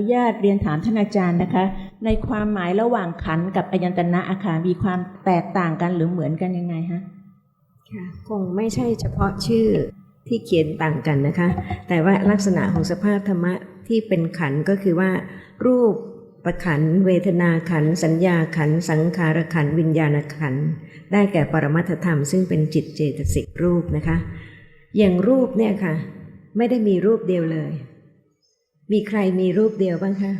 นุญาตเรียนถามท่านอาจารย์นะคะ ในความหมายระหว่างขันกับอายตนะอาคารมีความแตกต่างกันหรือเหมือนกันยังไงฮะค่ะคงไม่ใช่เฉพาะชื่อที่เขียนต่างกันนะคะ แต่ว่าลักษณะของสภาพธรรมะที่เป็นขันก็คือว่า รูปประขัน เวทนาขัน สัญญาขัน สังขารขัน วิญญาณขัน ได้แก่ปรมัตถธรรม ซึ่งเป็นจิตเจตสิกรูปนะคะ อย่างรูปเนี่ยค่ะ ไม่ได้มีรูปเดียวเลย มีใครมีรูปเดียวบ้างคะ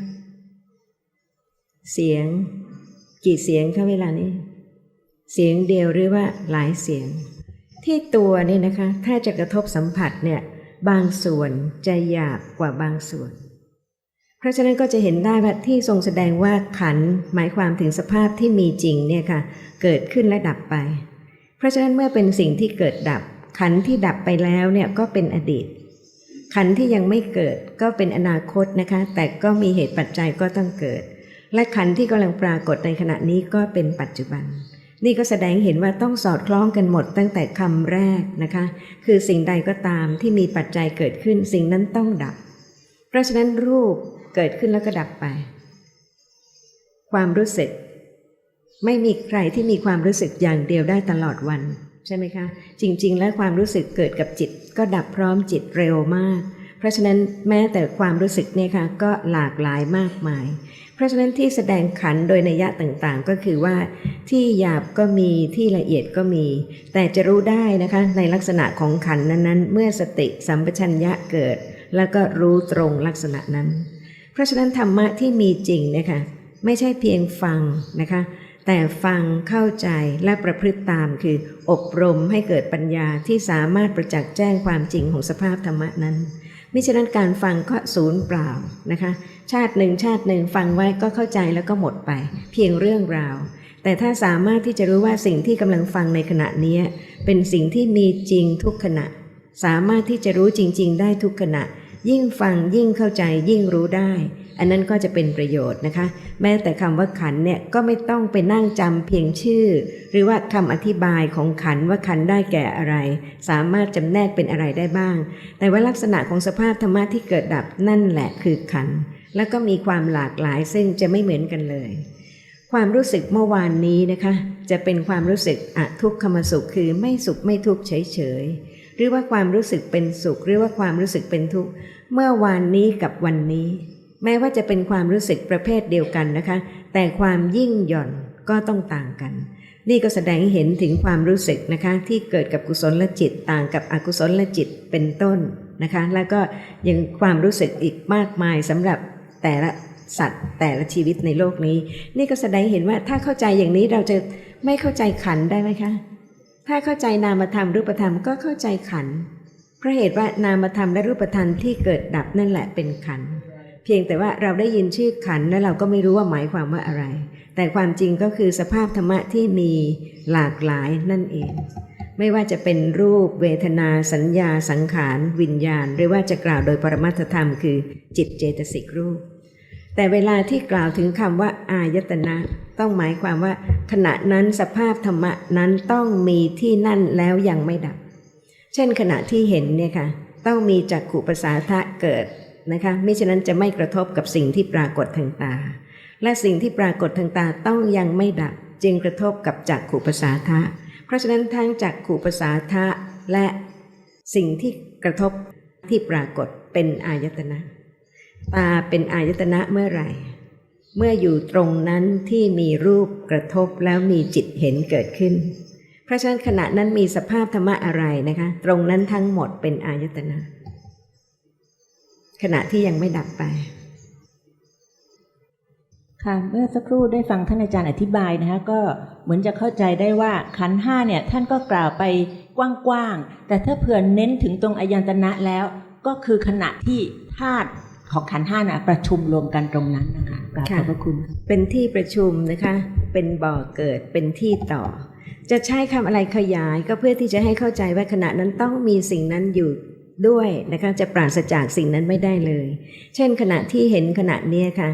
เสียง กี่เสียงคะเวลานี้ เสียงเดียวหรือว่าหลายเสียง ที่ตัวนี่นะคะ ถ้าจะกระทบสัมผัสเนี่ยบางส่วนจะหยาบกว่าบางส่วน เพราะฉะนั้นก็จะเห็นได้ว่าที่ทรงแสดงว่าขันหมายความถึงสภาพที่มีจริงเนี่ยค่ะ เกิดขึ้นและดับไป เพราะฉะนั้นเมื่อเป็นสิ่งที่เกิดดับขันที่ดับไปแล้วเนี่ยก็เป็นอดีต ขันที่ยังไม่เกิดก็เป็นอนาคตนะคะ แต่ก็มีเหตุปัจจัยก็ต้องเกิด และขันที่กำลังปรากฏในขณะนี้ก็เป็นปัจจุบัน นี่ก็แสดงเห็นว่าต้องสอดคล้องกันหมดตั้งแต่คำแรกนะคะ คือสิ่งใดก็ตามที่มีปัจจัยเกิดขึ้นสิ่งนั้นต้องดับ เพราะฉะนั้นรูปเกิดขึ้นแล้วก็ดับไป ความรู้สึก ไม่มีใครที่มีความรู้สึกอย่างเดียวได้ตลอดวัน ใช่ไหมคะ จริง ๆ แล้วความรู้สึกเกิดกับจิต ก็ดับพร้อมจิตเร็วมาก เพราะฉะนั้นแม้แต่ความรู้สึกเนี่ยค่ะก็หลากหลายมากมาย เพราะฉะนั้นที่แสดงขันโดยนัยยะต่างๆ ก็คือว่าที่หยาบก็มีที่ละเอียดก็มี แต่จะรู้ได้นะคะในลักษณะของขันนั้นๆ เมื่อสติสัมปชัญญะเกิด แล้วก็รู้ตรงลักษณะนั้น เพราะฉะนั้นธรรมะที่มีจริงนะคะไม่ใช่เพียงฟังนะคะ แต่ฟังเข้าใจและประพฤติตามคือ อบรมให้เกิดปัญญาที่สามารถประจักษ์แจ้งความจริงของสภาพธรรมะนั้นมิฉะนั้นการฟังก็ศูนย์เปล่านะคะ ชาติหนึ่งชาติหนึ่งฟังไว้ก็เข้าใจแล้วก็หมดไป เพียงเรื่องราว แต่ถ้าสามารถที่จะรู้ว่าสิ่งที่กำลังฟังในขณะนี้ เป็นสิ่งที่มีจริงทุกขณะ สามารถที่จะรู้จริง ๆ ได้ทุกขณะ ยิ่งฟังยิ่งเข้าใจยิ่งรู้ได้ อันนั้นก็จะเป็นประโยชน์นะคะ แม้แต่คำว่าขันเนี่ยก็ไม่ต้องไปนั่งจำเพียงชื่อ หรือว่าคำอธิบายของขันว่าขันได้แก่อะไร สามารถจำแนกเป็นอะไรได้บ้าง แต่ว่าลักษณะของสภาพธรรมะที่เกิดดับนั่นแหละคือขัน แล้วก็มีความหลากหลายซึ่งจะไม่เหมือนกันเลยความรู้สึกเมื่อวานนี้นะคะ จะเป็นความรู้สึกอทุกขมสุขคือไม่สุขไม่ทุกข์เฉยๆหรือว่าความรู้สึกเป็นสุข หรือว่าความรู้สึกเป็นทุกข์เมื่อวานนี้กับวันนี้ แม้ว่าจะเป็นความรู้สึกประเภทเดียวกันนะคะ แต่ความยิ่งหย่อนก็ต้องต่างกัน นี่ก็แสดงให้เห็นถึงความรู้สึกนะคะที่เกิดกับกุศลลจิตต่างกับอกุศลลจิตเป็นต้นนะคะ แล้วก็ยังความรู้สึกอีกมากมายสำหรับแต่ละสัตว์แต่ละชีวิตในโลกนี้ นี่ก็แสดงเห็นว่าถ้าเข้าใจอย่างนี้เราจะไม่เข้าใจขันได้ไหมคะ ถ้าเข้าใจนามธรรมรูปธรรมก็เข้าใจขันเพราะเหตุว่านามธรรมและรูปธรรมที่เกิดดับนั่นแหละเป็นขันธ์ เพียงแต่ว่าเราได้ยินชื่อขันแล้วเราก็ไม่รู้ว่าหมายความว่าอะไร แต่ความจริงก็คือสภาพธรรมะที่มีหลากหลายนั่นเอง ไม่ว่าจะเป็นรูปเวทนาสัญญาสังขาร วิญญาณ หรือว่าจะกล่าวโดยปรมัตธรรมคือจิตเจตสิกรูป แต่เวลาที่กล่าวถึงคำว่า อายตนะต้องหมายความว่า ขณะนั้นสภาพธรรมะนั้นต้องมีที่นั่นแล้วยังไม่ดับ เช่นขณะที่เห็นเนี่ยค่ะต้องมีจักขุปสาทะเกิด นะคะไมิฉะนั้นจะไม่กระทบกับสิ่งที่ปรากฏทางตา และสิ่งที่ปรากฏทางตาต้องยังไม่ดับจึงกระทบกับจักขุประสาทะ เพราะฉะนั้นทั้งจักขุประสาทะและสิ่งที่กระทบที่ปรากฏเป็นอายตนะ ตาเป็นอายตนะเมื่อไหร่ เมื่ออยู่ตรงนั้นที่มีรูปกระทบแล้วมีจิตเห็นเกิดขึ้น เพราะฉะนั้นขณะนั้นมีสภาพธรรมะอะไรนะคะ ตรงนั้นทั้งหมดเป็นอายตนะ ขณะที่ยังไม่ดับไป ค่ะเมื่อสักครู่ได้ฟังท่านอาจารย์อธิบายนะคะก็เหมือนจะเข้าใจได้ว่าขันธ์ห้าเนี่ยท่านก็กล่าวไปกว้างๆแต่ถ้าเผื่อเน้นถึงตรงอายันตนะแล้ว ก็คือขณะที่ธาตุของขันธ์ห้านะประชุมรวมกันตรงนั้นนะคะกราบขอบพระคุณค่ะเป็นที่ประชุมนะคะ เป็นบ่อเกิดเป็นที่ต่อ จะใช้คำอะไรขยายก็เพื่อที่จะให้เข้าใจว่าขณะนั้นต้องมีสิ่งนั้นอยู่ ด้วยนะคะจะปราศจากสิ่งนั้นไม่ได้เลย เช่นขณะที่เห็นขณะนี้ค่ะ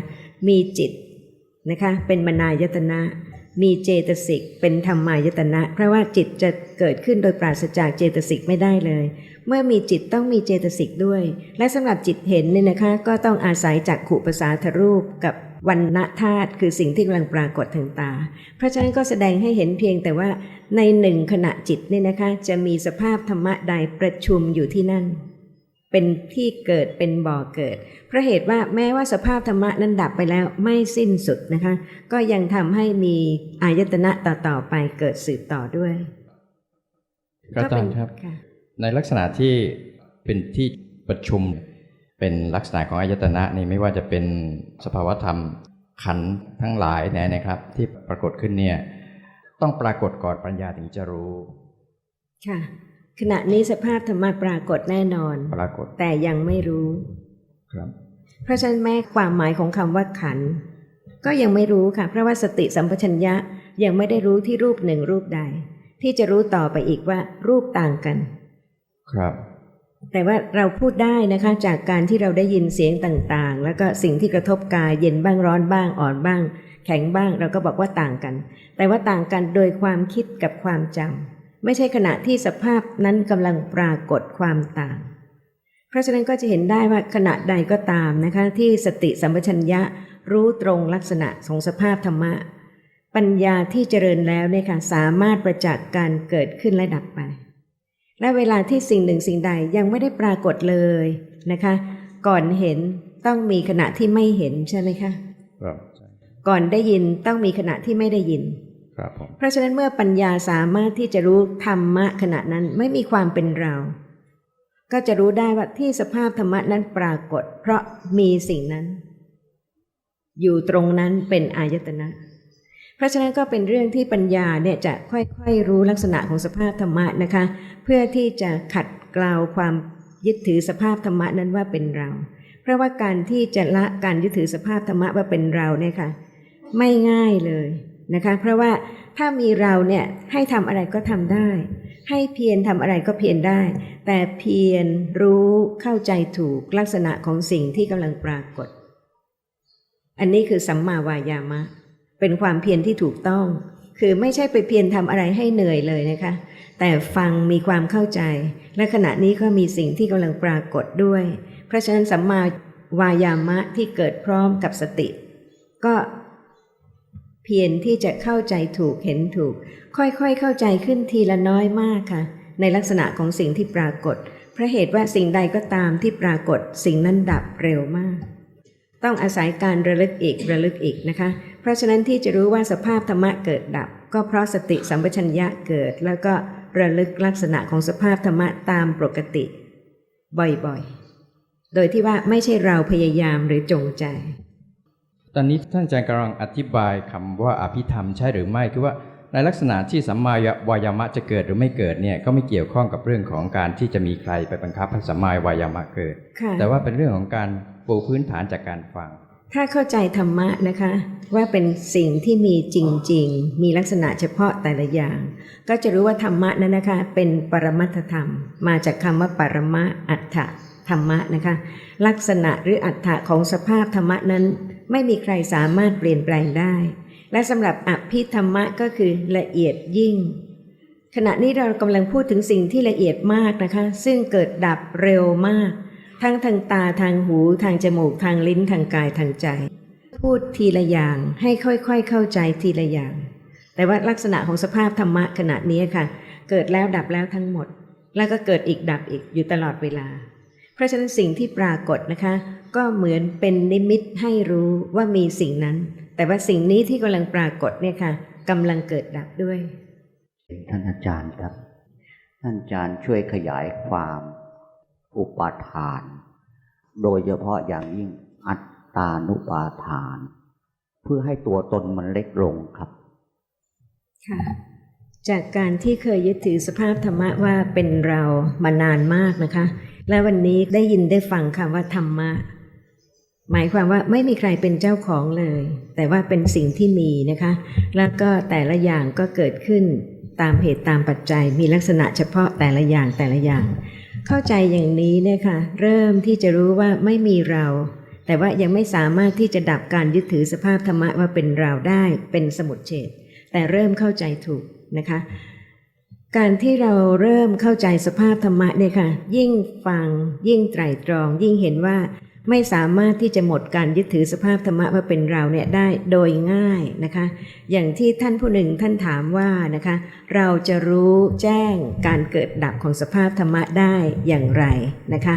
มีจิตนะคะเป็นมนายตนะ มีเจตสิกเป็นธรรมายตนะ เพราะว่าจิตจะเกิดขึ้นโดยปราศจากเจตสิกไม่ได้เลย เมื่อมีจิตต้องมีเจตสิกด้วย และสำหรับจิตเห็นเนี่ยนะคะก็ต้องอาศัยจากขุปสาทรูปกับ วันณธาตุคือสิ่งที่กำลังปรากฏทางตา เพราะฉะนั้นก็แสดงให้เห็นเพียงแต่ว่าในหนึ่งขณะจิตเนี่ยนะคะ จะมีสภาพธรรมะใดประชุมอยู่ที่นั่น เป็นที่เกิดเป็นบ่อเกิด เพราะเหตุว่าแม้ว่าสภาพธรรมะนั้นดับไปแล้วไม่สิ้นสุดนะคะ ก็ยังทำให้มีอายตนะต่อๆไปเกิดสืบต่อด้วย ก็อาจารย์ครับค่ะในลักษณะที่เป็นที่ประชุม เป็นลักษณะของอายตนะนี่ไม่ว่าจะเป็นสภาวธรรมขันธ์ทั้งหลายเนี่ยนะครับ ที่ปรากฏขึ้นเนี่ยต้องปรากฏก่อนปัญญาถึงจะรู้ ค่ะ ขณะนี้สภาพธรรมะปรากฏแน่นอน ปรากฏแต่ยังไม่รู้ ครับเพราะฉะนั้นแม้ความหมายของคำว่าขันธ์ก็ยังไม่รู้ค่ะ เพราะว่าสติสัมปชัญญะยังไม่ได้รู้ที่รูปหนึ่งรูปใด ที่จะรู้ต่อไปอีกว่ารูปต่างกัน ครับ แต่ว่าเราพูดได้นะคะจากการที่เราได้ยินเสียงต่างๆ แล้วก็สิ่งที่กระทบกายเย็นบ้างร้อนบ้างอ่อนบ้าง แข็งบ้างเราก็บอกว่าต่างกัน แต่ว่าต่างกันโดยความคิดกับความจำไม่ใช่ขณะที่สภาพนั้นกำลังปรากฏความต่าง เพราะฉะนั้นก็จะเห็นได้ว่าขณะใดก็ตามนะคะที่สติสัมปชัญญะรู้ตรงลักษณะของสภาพธรรมะ ปัญญาที่เจริญแล้วเนี่ยค่ะสามารถประจักษ์การเกิดขึ้นและดับไป และเวลาที่สิ่งหนึ่งสิ่งใดยังไม่ได้ปรากฏเลยนะคะ ก่อนเห็นต้องมีขณะที่ไม่เห็นใช่ไหมคะครับใช่ก่อนได้ยินต้องมีขณะที่ไม่ได้ยินครับผมเพราะฉะนั้นเมื่อปัญญาสามารถที่จะรู้ธรรมะขณะนั้นไม่มีความเป็นเรา ก็จะรู้ได้ว่าที่สภาพธรรมะนั้นปรากฏ เพราะมีสิ่งนั้น อยู่ตรงนั้นเป็นอายตนะ เพราะฉะนั้นก็เป็นเรื่องที่ปัญญาเนี่ยจะค่อยๆรู้ลักษณะของสภาพธรรมะนะคะ เพื่อที่จะขัดเกลาความยึดถือสภาพธรรมะนั้นว่าเป็นเรา เพราะว่าการที่จะละการยึดถือสภาพธรรมะว่าเป็นเราเนี่ยค่ะไม่ง่ายเลยนะคะ เพราะว่าถ้ามีเราเนี่ยให้ทำอะไรก็ทำได้ ให้เพียรทำอะไรก็เพียรได้ แต่เพียรรู้เข้าใจถูกลักษณะของสิ่งที่กำลังปรากฏ อันนี้คือสัมมาวายามะ เป็นความเพียรที่ถูกต้อง คือไม่ใช่ไปเพียรทำอะไรให้เหนื่อยเลยนะคะ แต่ฟังมีความเข้าใจ และขณะนี้ก็มีสิ่งที่กำลังปรากฏด้วย เพราะฉะนั้นสัมมาวายามะที่เกิดพร้อมกับสติ ก็เพียรที่จะเข้าใจถูกเห็นถูก ค่อยๆเข้าใจขึ้นทีละน้อยมากค่ะ ในลักษณะของสิ่งที่ปรากฏพราะเหตุว่าสิ่งใดก็ตามที่ปรากฏสิ่งนั้นดับเร็วมาก ต้องอาศัยการระลึกอีกระลึกอีกนะคะ ราะฉะนั้นที่จะรู้ว่าสภาพธรรมะเกิดดับ ก็เพราะสติสัมปชัญญะเกิด แล้วก็ระลึกลักษณะของสภาพธรรมะตามปกติ บ่อยๆ โดยที่ว่าไม่ใช่เราพยายามหรือจงใจ ตอนนี้ท่านอาจารย์กำลังอธิบายคำว่าอภิธรรมใช่หรือไม่คือว่าในลักษณะที่สัมมาวายามะจะเกิดหรือไม่เกิดเนี่ยก็ไม่เกี่ยวข้องกับเรื่องของการที่จะมีใครไปบังคับให้สัมมาวายามะเกิดค่ะแต่ว่าเป็นเรื่องของการปูพื้นฐานจากการฟัง ถ้าเข้าใจธรรมะนะคะ ว่าเป็นสิ่งที่มีจริง ๆ มีลักษณะเฉพาะแต่ละอย่าง ก็จะรู้ว่าธรรมะนั้นนะคะ เป็นปรมัตธรรม มาจากคำว่าปรมะอัฏฐธรรมะนะคะ ลักษณะหรืออัฏฐะของสภาพธรรมะนั้น ไม่มีใครสามารถเปลี่ยนแปลงได้ และสำหรับอภิธรรมะก็คือละเอียดยิ่ง ขณะนี้เรากำลังพูดถึงสิ่งที่ละเอียดมากนะคะ ซึ่งเกิดดับเร็วมาก ทั้งทางตาทางหูทางจมูกทางลิ้นทางกายทางใจ พูดทีละอย่างให้ค่อยๆเข้าใจทีละอย่าง แต่ว่าลักษณะของสภาพธรรมะขณะนี้ค่ะ เกิดแล้วดับแล้วทั้งหมด แล้วก็เกิดอีกดับอีกอยู่ตลอดเวลา เพราะฉะนั้นสิ่งที่ปรากฏนะคะ ก็เหมือนเป็นนิมิตให้รู้ว่ามีสิ่งนั้น แต่ว่าสิ่งนี้ที่กำลังปรากฏเนี่ยค่ะกำลังเกิดดับด้วยท่านอาจารย์ครับ ท่านอาจารย์ช่วยขยายความ อุปาทาน โดยเฉพาะอย่างยิ่งอัตตานุปาทาน เพื่อให้ตัวตนมันเล็กลงครับ ค่ะ จากการที่เคยยึดถือสภาพธรรมะว่าเป็นเรามานานมากนะคะ และวันนี้ได้ยินได้ฟังคำว่าธรรมะ หมายความว่าไม่มีใครเป็นเจ้าของเลย แต่ว่าเป็นสิ่งที่มีนะคะ แล้วก็แต่ละอย่างก็เกิดขึ้นตามเหตุตามปัจจัยมีลักษณะเฉพาะแต่ละอย่างแต่ละอย่าง เข้าใจอย่างนี้เนี่ยค่ะ เริ่มที่จะรู้ว่าไม่มีเรา แต่ว่ายังไม่สามารถที่จะดับการยึดถือสภาพธรรมะว่าเป็นเราได้เป็นสมุดเฉดแต่แต่เริ่มเข้าใจถูกนะคะ การที่เราเริ่มเข้าใจสภาพธรรมะเนี่ยค่ะ ยิ่งฟังยิ่งไตรตรอง ยิ่งเห็นว่า ไม่สามารถที่จะหมดการยึดถือสภาพธรรมะว่าเป็นเราเนี่ยได้โดยง่ายนะคะ อย่างที่ท่านผู้หนึ่งท่านถามว่านะคะ เราจะรู้แจ้งการเกิดดับของสภาพธรรมะได้อย่างไรนะคะ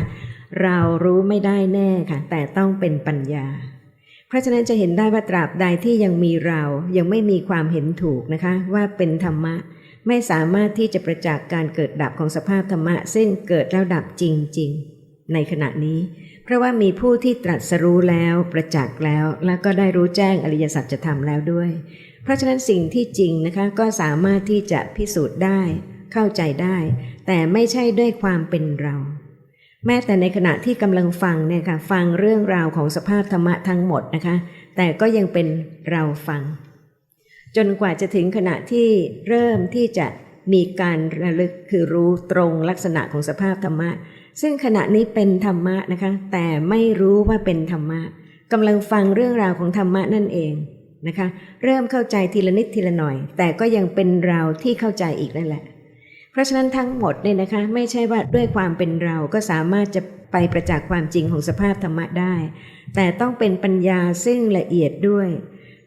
เรารู้ไม่ได้แน่ค่ะ แต่ต้องเป็นปัญญา เพราะฉะนั้นจะเห็นได้ว่าตราบใดที่ยังมีเรายังไม่มีความเห็นถูกนะคะ ว่าเป็นธรรมะไม่สามารถที่จะประจักษ์การเกิดดับของสภาพธรรมะ ซึ่งเกิดแล้วดับจริง ๆ ในขณะนี้ เพราะว่ามีผู้ที่ตรัสรู้แล้วประจักษ์แล้ว แล้วก็ได้รู้แจ้งอริยสัจธรรมแล้วด้วย เพราะฉะนั้นสิ่งที่จริงนะคะก็สามารถที่จะพิสูจน์ได้ เข้าใจได้ แต่ไม่ใช่ด้วยความเป็นเรา แม้แต่ในขณะที่กำลังฟังเนี่ยค่ะฟังเรื่องราวของสภาพธรรมะทั้งหมดนะคะ แต่ก็ยังเป็นเราฟัง จนกว่าจะถึงขณะที่เริ่มที่จะมีการระลึกคือรู้ตรงลักษณะของสภาพธรรมะ ซึ่งขณะนี้เป็นธรรมะนะคะ แต่ไม่รู้ว่าเป็นธรรมะกำลังฟังเรื่องราวของธรรมะนั่นเองนะคะ เริ่มเข้าใจทีละนิดทีละหน่อย แต่ก็ยังเป็นเราที่เข้าใจอีกนั่นแหละ เพราะฉะนั้นทั้งหมดเนี่ยนะคะ ไม่ใช่ว่าด้วยความเป็นเราก็สามารถจะไปประจักษ์ความจริงของสภาพธรรมะได้ แต่ต้องเป็นปัญญาซึ่งละเอียดด้วย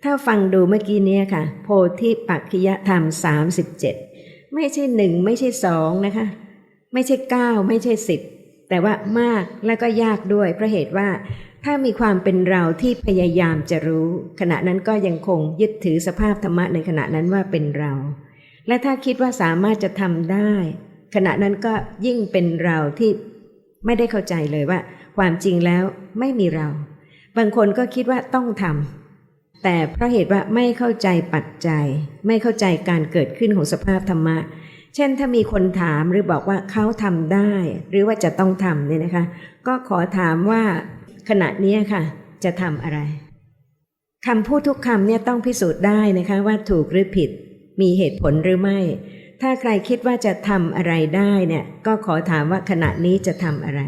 ถ้าฟังดูเมื่อกี้เนี้ค่ะ โพธิปักขยธรรม 37 ไม่ใช่หนึ่งไม่ใช่สองนะคะ ไม่ใช่เก้าไม่ใช่สิบ แต่ว่ามากและก็ยากด้วยเพราะเหตุว่า ถ้ามีความเป็นเราที่พยายามจะรู้ ขณะนั้นก็ยังคงยึดถือสภาพธรรมะในขณะนั้นว่าเป็นเรา และถ้าคิดว่าสามารถจะทำได้ ขณะนั้นก็ยิ่งเป็นเราที่ไม่ได้เข้าใจเลยว่า ความจริงแล้วไม่มีเรา บางคนก็คิดว่าต้องทำแต่เพราะเหตุว่าไม่เข้าใจปัจจัย ไม่เข้าใจการเกิดขึ้นของสภาพธรรมะ เช่นถ้ามีคนถามหรือบอกว่าเขาทำได้ หรือว่าจะต้องทำเนี่ยนะคะ ก็ขอถามว่าขณะนี้ค่ะ จะทำอะไรคำพูดทุกคำเนี่ยต้องพิสูจน์ได้นะคะว่าถูกหรือผิด มีเหตุผลหรือไม่ ถ้าใครคิดว่าจะทำอะไรได้เนี่ยก็ขอถามว่าขณะนี้จะทำอะไร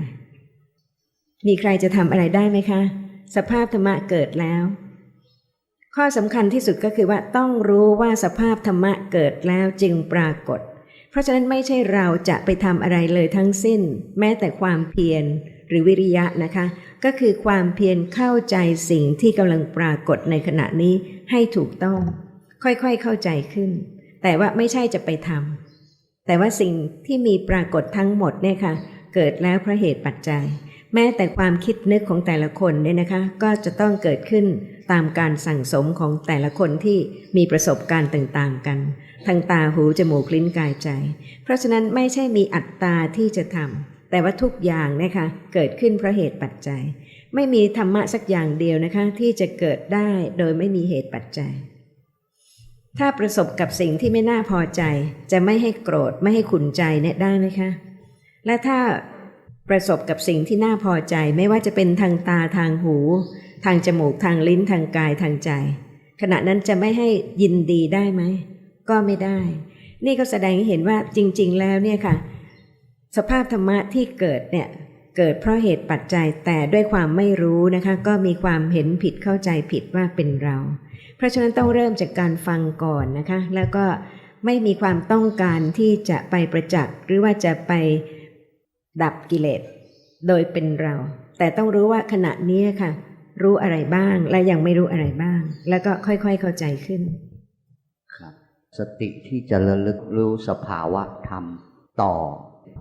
มีใครจะทำอะไรได้ไหมคะ สภาพธรรมะเกิดแล้ว ข้อสำคัญที่สุดก็คือว่าต้องรู้ว่าสภาพธรรมะเกิดแล้วจึงปรากฏ เพราะฉะนั้นไม่ใช่เราจะไปทำอะไรเลยทั้งสิ้น แม้แต่ความเพียรหรือวิริยะนะคะ ก็คือความเพียรเข้าใจสิ่งที่กำลังปรากฏในขณะนี้ให้ถูกต้อง ค่อยๆเข้าใจขึ้น แต่ว่าไม่ใช่จะไปทำแต่ว่าสิ่งที่มีปรากฏทั้งหมดเนี่ยค่ะ เกิดแล้วเพราะเหตุปัจจัย แม้แต่ความคิดนึกของแต่ละคนเนี่ยนะคะ ก็จะต้องเกิดขึ้นตามการสั่งสมของแต่ละคนที่มีประสบการณ์ต่างๆ กันทางตาหูจมูกลิ้นกายใจ เพราะฉะนั้นไม่ใช่มีอัตตาที่จะทำแต่ว่าทุกอย่างนะคะเกิดขึ้นเพราะเหตุปัจจัย ไม่มีธรรมะสักอย่างเดียวนะคะ ที่จะเกิดได้โดยไม่มีเหตุปัจจัย ถ้าประสบกับสิ่งที่ไม่น่าพอใจ จะไม่ให้โกรธไม่ให้ขุนใจเนี่ยได้ไหมคะและถ้า ประสบกับสิ่งที่น่าพอใจไม่ว่าจะเป็นทางตาทางหู ทางจมูกทางลิ้นทางกายทางใจ ขณะนั้นจะไม่ให้ยินดีได้ไหม ก็ไม่ได้ นี่ก็แสดงให้เห็นว่าจริง ๆ แล้วเนี่ยค่ะ สภาพธรรมะที่เกิดเนี่ยเกิดเพราะเหตุปัจจัยแต่ด้วยความไม่รู้นะคะ ก็มีความเห็นผิดเข้าใจผิดว่าเป็นเรา เพราะฉะนั้นต้องเริ่มจากการฟังก่อนนะคะ แล้วก็ไม่มีความต้องการที่จะไปประจักษ์หรือว่าจะไป ดับกิเลสโดยเป็นเรา แต่ต้องรู้ว่าขณะนี้ค่ะ รู้อะไรบ้างและยังไม่รู้อะไรบ้าง แล้วก็ค่อยๆเข้าใจขึ้น ครับ สติที่จะระลึกรู้สภาวะธรรมต่อ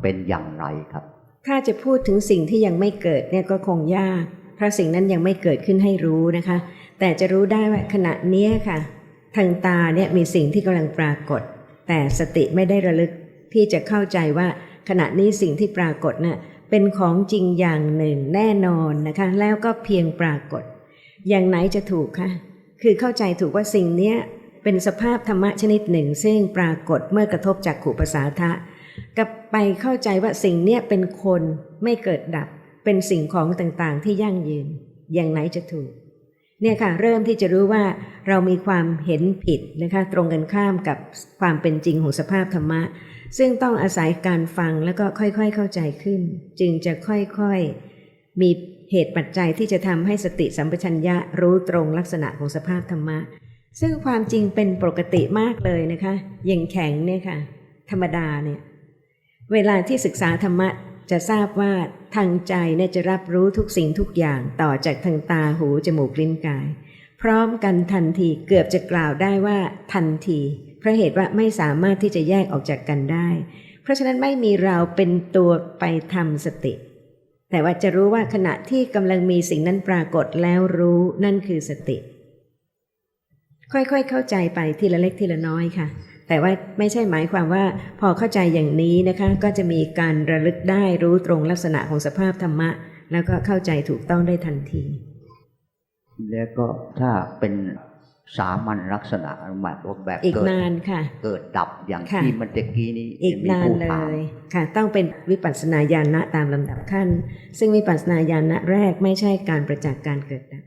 เป็นอย่างไรครับ ถ้าจะพูดถึงสิ่งที่ยังไม่เกิดเนี่ยก็คงยาก เพราะสิ่งนั้นยังไม่เกิดขึ้นให้รู้นะคะ แต่จะรู้ได้ว่าขณะเนี้ยค่ะ ทางตาเนี่ยมีสิ่งที่กำลังปรากฏ แต่สติไม่ได้ระลึกที่จะเข้าใจว่า ขณะนี้สิ่งที่ปรากฏน่ะเป็นของจริงอย่างหนึ่งแน่นอนนะคะ แล้วก็เพียงปรากฏ อย่างไหนจะถูกคะคือเข้าใจถูกว่าสิ่งเนี้ยเป็นสภาพธรรมะชนิดหนึ่ง ซึ่งปรากฏเมื่อกระทบจากขู่ภาษาทะกับไปเข้าใจว่าสิ่งเนี้ยเป็นคนไม่เกิดดับ เป็นสิ่งของต่างๆ ที่ยั่งยืน อย่างไหนจะถูกเนี่ยค่ะเริ่มที่จะรู้ว่าเรามีความเห็นผิดนะคะตรงกันข้ามกับความเป็นจริงของสภาพธรรมะ ซึ่งต้องอาศัยการฟังแล้วก็ค่อยๆเข้าใจขึ้น จึงจะค่อยๆ มีเหตุปัจจัยที่จะทำให้สติสัมปชัญญะรู้ตรงลักษณะของสภาพธรรมะ ซึ่งความจริงเป็นปกติมากเลยนะคะอย่างแข็งเนี่ยค่ะ ธรรมดาเนี่ย เวลาที่ศึกษาธรรมะจะทราบว่าทางใจเนี่ยจะรับรู้ทุกสิ่งทุกอย่างต่อจากทางตาหูจมูกลิ้นกาย พร้อมกันทันทีเกือบจะกล่าวได้ว่าทันที เพราะเหตุว่าไม่สามารถที่จะแยกออกจากกันได้ เพราะฉะนั้นไม่มีเราเป็นตัวไปทำสติ แต่ว่าจะรู้ว่าขณะที่กำลังมีสิ่งนั้นปรากฏแล้วรู้นั่นคือสติ ค่อยๆเข้าใจไปทีละเล็กทีละน้อยค่ะ แต่ว่าไม่ใช่หมายความว่า พอเข้าใจอย่างนี้นะคะ ก็จะมีการระลึกได้รู้ตรงลักษณะของสภาพธรรมะ แล้วก็เข้าใจถูกต้องได้ทันที แล้วก็ถ้าเป็น สามัญลักษณะหมายว่าแบบอีกเกิดนานค่ะ เกิดดับอย่างค่ะที่เมันตะกี้นี้อีกมีนานผู้เลถามยค่ะ ต้องเป็นวิปัสสนาญาณะตามลำดับขั้น ซึ่งวิปัสสนาญาณะแรกไม่ใช่การประจักษ์การเกิดดับ